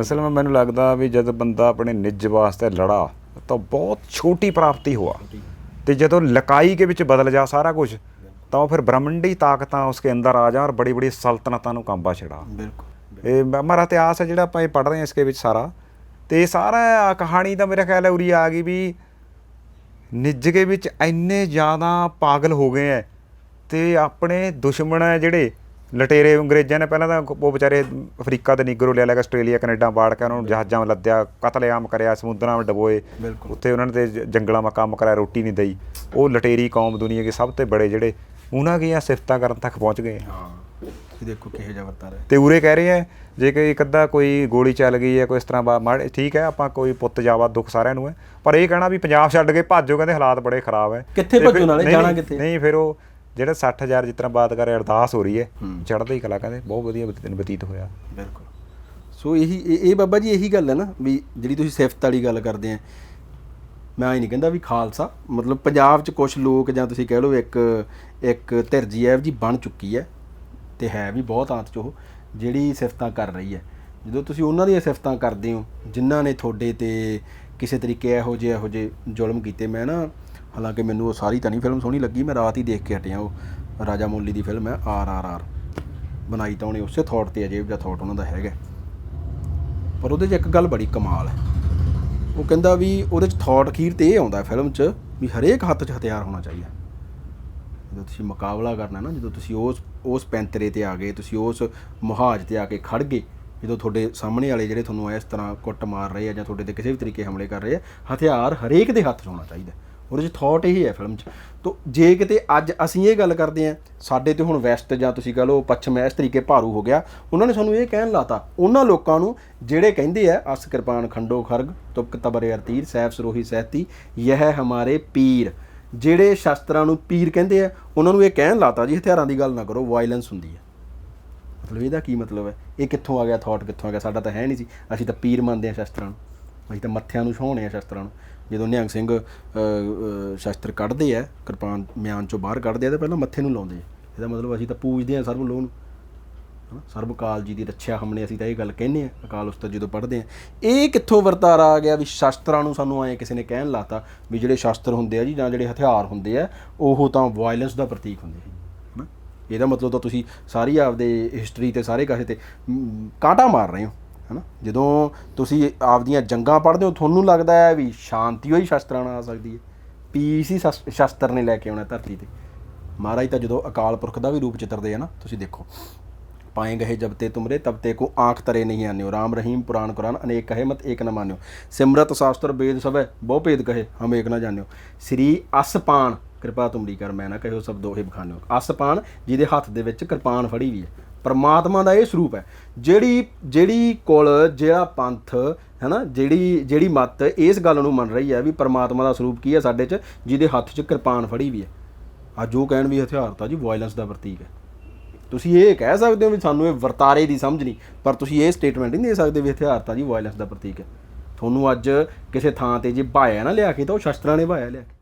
ਅਸਲ ਵਿੱਚ ਮੈਨੂੰ ਲੱਗਦਾ ਵੀ ਜਦ ਬੰਦਾ ਆਪਣੇ ਨਿੱਜ ਵਾਸਤੇ ਲੜਾ ਤਾਂ ਬਹੁਤ ਛੋਟੀ ਪ੍ਰਾਪਤੀ ਹੋਆ। ਤੇ ਜਦੋਂ ਲਕਾਈ ਕੇ ਵਿੱਚ ਬਦਲ ਜਾ ਸਾਰਾ ਕੁਝ ਤਾਂ ਫਿਰ ਬ੍ਰਹਮੰਡੀ ਤਾਕਤਾਂ ਉਸਕੇ ਅੰਦਰ ਆ ਜਾ ਔਰ ਬੜੀ ਬੜੀ ਸਲਤਨਤਾਂ ਨੂੰ ਕੰਬਾ ਛੜਾ। ਬਿਲਕੁਲ ਇਹ ਹਮਾਰਾ ਇਤਿਹਾਸ ਹੈ ਜਿਹੜਾ ਆਪਾਂ ਇਹ ਪੜ੍ਹ ਰਹੇ ਹਾਂ ਇਸਕੇ ਵਿੱਚ ਸਾਰਾ। ਤੇ ਇਹ ਸਾਰਾ ਕਹਾਣੀ ਤਾਂ ਮੇਰਾ ਖਿਆਲ ਹੈ ਉਰੀ ਆ ਗਈ ਵੀ ਨਿੱਜ ਕੇ ਵਿੱਚ ਇੰਨੇ ਜ਼ਿਆਦਾ ਪਾਗਲ ਹੋ ਗਏ ਐ ਤੇ ਆਪਣੇ ਦੁਸ਼ਮਣ ਹੈ ਜਿਹੜੇ ਲਟੇਰੇ ਅੰਗਰੇਜ਼ਾਂ ਨੇ ਪਹਿਲਾਂ ਤਾਂ ਉਹ ਵਿਚਾਰੇ ਅਫਰੀਕਾ ਤੇ ਨੀਗਰੋ ਲੈ ਲੈ ਕੇ ਆਸਟ੍ਰੇਲੀਆ ਕੈਨੇਡਾ ਵਾੜ ਕੇ ਉਹਨਾਂ ਨੂੰ ਜਹਾਜ਼ਾਂ 'ਚ ਲੱਦਿਆ ਕਤਲੇਆਮ ਕਰਿਆ ਸਮੁੰਦਰਾਂ ਵਿੱਚ ਡਬੋਏ। ਉੱਥੇ ਉਹਨਾਂ ਨੇ ਜੰਗਲਾਂ 'ਮਾ ਕੰਮ ਕਰਾਇਆ ਰੋਟੀ ਨਹੀਂ ਦਈ। ਉਹ ਲਟੇਰੀ ਕੌਮ ਦੁਨੀਆ ਦੇ ਸਭ ਤੋਂ ਬੜੇ ਜਿਹੜੇ ਉਹਨਾਂ ਦੀਆਂ ਸਿਫਤਾਂ ਕਰਨ ਤੱਕ ਪਹੁੰਚ ਗਏ। ਹਾਂ ਤੁਸੀਂ ਦੇਖੋ ਕਿਹੋ ਜਿਹਾ ਵਰਤਾਰਾ ਹੈ। ਤੇ ਉਰੇ ਕਹਿ ਰਹੇ ਆ ਜੇ ਕੋਈ ਇੱਕ ਅੱਧਾ ਕੋਈ ਗੋਲੀ ਚੱਲ ਗਈ ਹੈ ਕੋਈ ਇਸ ਤਰ੍ਹਾਂ ਬਾ- ਠੀਕ ਹੈ ਆਪਾਂ ਕੋਈ ਪੁੱਤ ਜਾਵਾ ਦੁੱਖ ਸਾਰਿਆਂ ਨੂੰ ਹੈ। ਪਰ ਇਹ ਕਹਿਣਾ ਵੀ ਪੰਜਾਬ ਛੱਡ ਕੇ ਭੱਜੋ ਕਹਿੰਦੇ ਹਾਲਾਤ ਬੜੇ ਖਰਾਬ ਹੈ। ਕਿੱਥੇ ਭੱਜੋ ਨਾਲੇ, ਜਾਣਾ ਕਿੱਥੇ? ਨਹੀਂ ਫਿਰ ਉਹ ਜਿਹੜਾ 60000 ਜਿਸ ਤਰ੍ਹਾਂ ਬਾਤ ਕਰ ਅਰਦਾਸ ਹੋ ਰਹੀ ਹੈ ਹੂੰ। ਚੜ੍ਹਦੀ ਕਲਾ ਕਹਿੰਦੇ ਬਹੁਤ ਵਧੀਆ ਬਤ- ਬਤੀਤ ਹੋਇਆ। ਬਿਲਕੁਲ। ਸੋ ਇਹੀ ਇਹ ਇਹ ਬਾਬਾ ਜੀ ਇਹੀ ਗੱਲ ਹੈ ਨਾ ਵੀ ਜਿਹੜੀ ਤੁਸੀਂ ਸਿਫਤ ਵਾਲੀ ਗੱਲ ਕਰਦੇ ਆ ਮੈਂ ਇਹ ਨਹੀਂ ਕਹਿੰਦਾ ਵੀ ਖਾਲਸਾ ਮਤਲਬ ਪੰਜਾਬ 'ਚ ਕੁਝ ਲੋਕ ਜਾਂ ਤੁਸੀਂ ਕਹਿ ਲਓ ਇੱਕ ਇੱਕ ਧਿਰਜੀ ਐਵ ਜੀ ਬਣ ਚੁੱਕੀ ਹੈ ਤੇ ਹੈ ਵੀ ਬਹੁਤ ਆਂਤ 'ਚ ਉਹ ਜਿਹੜੀ ਸਿਫਤਾਂ ਕਰ ਰਹੀ ਹੈ। ਜਦੋਂ ਤੁਸੀਂ ਉਹਨਾਂ ਦੀਆਂ ਸਿਫਤਾਂ ਕਰਦੇ ਹੋ ਜਿਨ੍ਹਾਂ ਨੇ ਤੁਹਾਡੇ ਤੇ ਕਿਸੇ ਤਰੀਕੇ ਇਹੋ ਜਿਹੇ ਇਹੋ ਜਿਹੇ ਜ਼ੁਲਮ ਕੀਤੇ ਮੈਂ ਨਾ ਹਾਲਾਂਕਿ ਮੈਨੂੰ ਉਹ ਸਾਰੀ ਤਾਂ ਨਹੀਂ ਫਿਲਮ ਸੋਹਣੀ ਲੱਗੀ, ਮੈਂ ਰਾਤ ਹੀ ਦੇਖ ਕੇ ਹਟਿਆ ਉਹ ਰਾਜਾ ਮੌਲੀ ਦੀ ਫਿਲਮ ਹੈ ਆਰ ਆਰ ਆਰ। ਬਣਾਈ ਤਾਂ ਉਹਨੇ ਉਸੇ ਥਾਟ ਤੇ ਅਜੀਬ ਜਿਹਾ ਥਾਟ ਉਹਨਾਂ ਦਾ ਹੈਗਾ। ਪਰ ਉਹਦੇ 'ਚ ਇੱਕ ਗੱਲ ਬੜੀ ਕਮਾਲ ਹੈ। ਉਹ ਕਹਿੰਦਾ ਵੀ ਉਹਦੇ 'ਚ ਥਾਟ ਅਖੀਰ ਤੇ ਇਹ ਆਉਂਦਾ ਫਿਲਮ 'ਚ ਵੀ ਹਰੇਕ ਹੱਥ 'ਚ ਹਥਿਆਰ ਹੋਣਾ ਚਾਹੀਦਾ ਜਦੋਂ ਤੁਸੀਂ ਮੁਕਾਬਲਾ ਕਰਨਾ ਨਾ, ਜਦੋਂ ਤੁਸੀਂ ਉਸ ਉਸ ਪੈਂਤਰੇ ਤੇ ਆ ਗਏ, ਤੁਸੀਂ ਉਸ ਮੁਹਾਜ ਤੇ ਆ ਕੇ ਖੜ ਗਏ, ਜਦੋਂ ਤੁਹਾਡੇ ਸਾਹਮਣੇ ਵਾਲੇ ਜਿਹੜੇ ਤੁਹਾਨੂੰ ਇਸ ਤਰ੍ਹਾਂ ਕੁੱਟ ਮਾਰ ਰਹੇ ਆ ਜਾਂ ਤੁਹਾਡੇ ਤੇ ਕਿਸੇ ਵੀ ਤਰੀਕੇ ਹਮਲੇ ਕਰ ਰਹੇ ਆ, ਹਥਿਆਰ ਹਰੇਕ ਦੇ ਹੱਥ 'ਚ ਹੋਣਾ ਚਾਹੀਦਾ ਉਹਦੇ 'ਚ ਥਾਟ ਇਹੀ ਹੈ ਫਿਲਮ 'ਚ। ਤੋ ਜੇ ਕਿਤੇ ਅੱਜ ਅਸੀਂ ਇਹ ਗੱਲ ਕਰਦੇ ਆ ਸਾਡੇ ਤੇ ਹੁਣ ਵੈਸਟ ਜਾਂ ਤੁਸੀਂ ਕਹ ਲਓ ਪੱਛਮ ਇਸ ਤਰੀਕੇ ਭਾਰੂ ਹੋ ਗਿਆ, ਉਹਨਾਂ ਨੇ ਸਾਨੂੰ ਇਹ ਕਹਿਣ ਲਾਤਾ, ਉਹਨਾਂ ਲੋਕਾਂ ਨੂੰ ਜਿਹੜੇ ਕਹਿੰਦੇ ਆ, ਅਸ ਕਿਰਪਾਨ ਖੰਡੋ ਖਰਗ, ਤੁਪਕ ਤਬਰੇ ਅਰ ਤੀਰ ਸੈਫ ਸਰੋਹੀ ਸਹਿਤੀ ਇਹ ਹਮਾਰੇ ਪੀਰ। ਜਿਹੜੇ ਸ਼ਸਤਰਾਂ ਨੂੰ ਪੀਰ ਕਹਿੰਦੇ ਆ, ਉਹਨਾਂ ਨੂੰ ਇਹ ਕਹਿਣ ਲਾਤਾ ਜੀ, ਹਥਿਆਰਾਂ ਦੀ ਗੱਲ ਨਾ ਕਰੋ ਵਾਇਲੈਂਸ ਹੁੰਦੀ ਹੈ ਮਤਲਬ ਇਹਦਾ ਕੀ ਮਤਲਬ ਹੈ? ਇਹ ਕਿੱਥੋਂ ਆ ਗਿਆ ਥਾਟ ਕਿੱਥੋਂ ਆ ਗਿਆ? ਸਾਡਾ ਤਾਂ ਹੈ ਨਹੀਂ ਸੀ। ਅਸੀਂ ਤਾਂ ਪੀਰ ਮੰਨਦੇ ਆ ਸ਼ਾਸਤਰਾਂ ਨੂੰ। ਅਸੀਂ ਤਾਂ ਮੱਥਿਆਂ ਨੂੰ ਛਾਉਣੇ ਆ ਸ਼ਸਤਰਾਂ ਨੂੰ। ਜਦੋਂ ਨਿਹੰਗ ਸਿੰਘ ਸ਼ਸਤਰ ਕੱਢਦੇ ਆ ਕਿਰਪਾਨ ਮਿਆਨ ਚੋਂ ਬਾਹਰ ਕੱਢਦੇ ਆ ਤਾਂ ਪਹਿਲਾਂ ਮੱਥੇ ਨੂੰ ਲਾਉਂਦੇ ਆ। ਇਹਦਾ ਮਤਲਬ ਅਸੀਂ ਤਾਂ ਪੂਜਦੇ ਆ ਸਰਬ ਲੋਹ ਨੂੰ। ਹਨਾ? ਸਰਬ ਕਾਲ ਜੀ ਦੀ ਰੱਖਿਆ ਹਮਨੇ ਅਸੀਂ ਤਾਂ ਇਹ ਗੱਲ ਕਹਿੰਦੇ ਆ ਅਕਾਲ ਉਸਤਤ ਜਦੋਂ ਪੜ੍ਹਦੇ ਆ। ਇਹ ਕਿੱਥੋਂ ਵਰਤਾਰਾ ਆ ਗਿਆ ਵੀ ਸ਼ਸਤਰਾਂ ਨੂੰ ਸਾਨੂੰ ਐ ਕਿਸੇ ਨੇ ਕਹਿਣ ਲਾਤਾ ਵੀ ਜਿਹੜੇ ਸ਼ਸਤਰ ਹੁੰਦੇ ਆ ਜੀ ਜਾਂ ਜਿਹੜੇ ਹਥਿਆਰ ਹੁੰਦੇ ਆ ਉਹ ਤਾਂ ਵਾਇਲੈਂਸ ਦਾ ਪ੍ਰਤੀਕ ਹੁੰਦੇ ਆ ਹਨਾ? ਇਹਦਾ ਮਤਲਬ ਤਾਂ ਤੁਸੀਂ ਸਾਰੀ ਆਪਦੇ ਹਿਸਟਰੀ ਤੇ ਸਾਰੇ ਕਾਸੇ ਤੇ ਮ, ਕਾਂਟਾ ਮਾਰ ਰਹੇ ਹੋ। ਹਨਾ? ਜਦੋਂ ਤੁਸੀਂ ਆਪਦੀਆਂ ਜੰਗਾਂ ਪੜ੍ਹਦੇ ਹੋ, ਤੁਹਾਨੂੰ ਲੱਗਦਾ ਹੈ ਵੀ ਸ਼ਾਂਤੀ ਹੋਈ ਸ਼ਸਤਰਾਂ ਨਾਲ ਆ ਸਕਦੀ ਹੈ। ਪੀਸ ਹੀ ਸ਼ਸ- ਸ਼ਸਤਰ ਨੇ ਲੈ ਕੇ ਆਉਣਾ ਧਰਤੀ ਤੇ। ਮਹਾਰਾਜ ਤਾਂ ਜਦੋਂ ਅਕਾਲ ਪੁਰਖ ਦਾ ਵੀ ਰੂਪ ਚਿੱਤਰਦੇ ਆ ਨਾ, ਤੁਸੀਂ ਦੇਖੋ। ਪਾਏ ਗਏ ਜਬ ਤੇ ਤੁਮਰੇ, ਤਬ ਤੇ ਕੋ ਆਂਖ ਤਰੇ ਨਹੀਂ ਆਨਿਓ। ਰਾਮ ਰਹੀਮ, ਪੁਰਾਨ ਕੁਰਾਨ, ਅਨੇਕ ਕਹੇ ਮਤ ਏਕ ਨ ਮਾਨਿਓ। ਸਿਮਰਤ ਸ਼ਾਸਤਰ ਵੇਦ ਸਭੈ, ਬਹੁ ਭੇਦ ਕਹੇ, ਹਮ ਏਕ ਨ ਜਾਣਿਓ। ਸ੍ਰੀ ਅਸਪਾਨ, ਕਿਰਪਾ ਤੁਮਰੀ ਕਰ, ਮੈਂ ਨਾ ਕਹਿਓ ਸਭ ਦੋਹੇ ਬਖਾਨਿਓ। ਅਸਪਾਨ, ਜਿਹਦੇ ਹੱਥ ਦੇ ਵਿੱਚ ਕਿਰਪਾਨ ਫੜੀ ਵੀ ਹੈ। ਪਰਮਾਤਮਾ ਦਾ ਇਹ ਸਰੂਪ ਹੈ। ਜਿਹੜੀ ਜਿਹੜੀ ਕੋਲ, ਜਿਹੜਾ ਪੰਥ, ਹੈਨਾ, ਜਿਹੜੀ ਜਿਹੜੀ ਮਤ, ਇਸ ਗੱਲ ਨੂੰ ਮੰਨ ਰਹੀ ਹੈ ਵੀ ਪਰਮਾਤਮਾ ਦਾ ਸਰੂਪ ਕੀ ਹੈ ਸਾਡੇ 'ਚ, ਜਿਹਦੇ ਹੱਥ 'ਚ ਕਿਰਪਾਨ ਫੜੀ ਵੀ ਹੈ। ਅੱਜ ਉਹ ਕਹਿਣ ਵੀ ਹਥਿਆਰ ਤਾਂ ਜੀ ਵਾਇਲੈਂਸ ਦਾ ਪ੍ਰਤੀਕ ਹੈ। ਤੁਸੀਂ ਇਹ ਕਹਿ ਸਕਦੇ ਹੋ ਵੀ ਸਾਨੂੰ ਇਹ ਵਰਤਾਰੇ ਦੀ ਸਮਝ ਨਹੀਂ, ਪਰ ਤੁਸੀਂ ਇਹ ਸਟੇਟਮੈਂਟ ਨਹੀਂ ਦੇ ਸਕਦੇ ਵੀ ਹਥਿਆਰ ਤਾਂ ਜੀ ਵਾਇਲੈਂਸ ਦਾ ਪ੍ਰਤੀਕ ਹੈ। ਤੁਹਾਨੂੰ ਅੱਜ ਕਿਸੇ ਥਾਂ ਤੇ ਜੇ ਭਾਇਆ ਨਾ ਲਿਆ ਕੇ ਤਾਂ ਉਹ ਸ਼ਸਤਰਾਂ ਨੇ ਭਾਇਆ ਲਿਆ ਕੇ।